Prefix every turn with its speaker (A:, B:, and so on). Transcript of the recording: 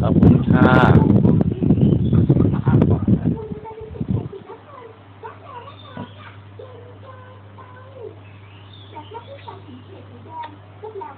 A: ขอบคุณค่ะแ
B: ล้ว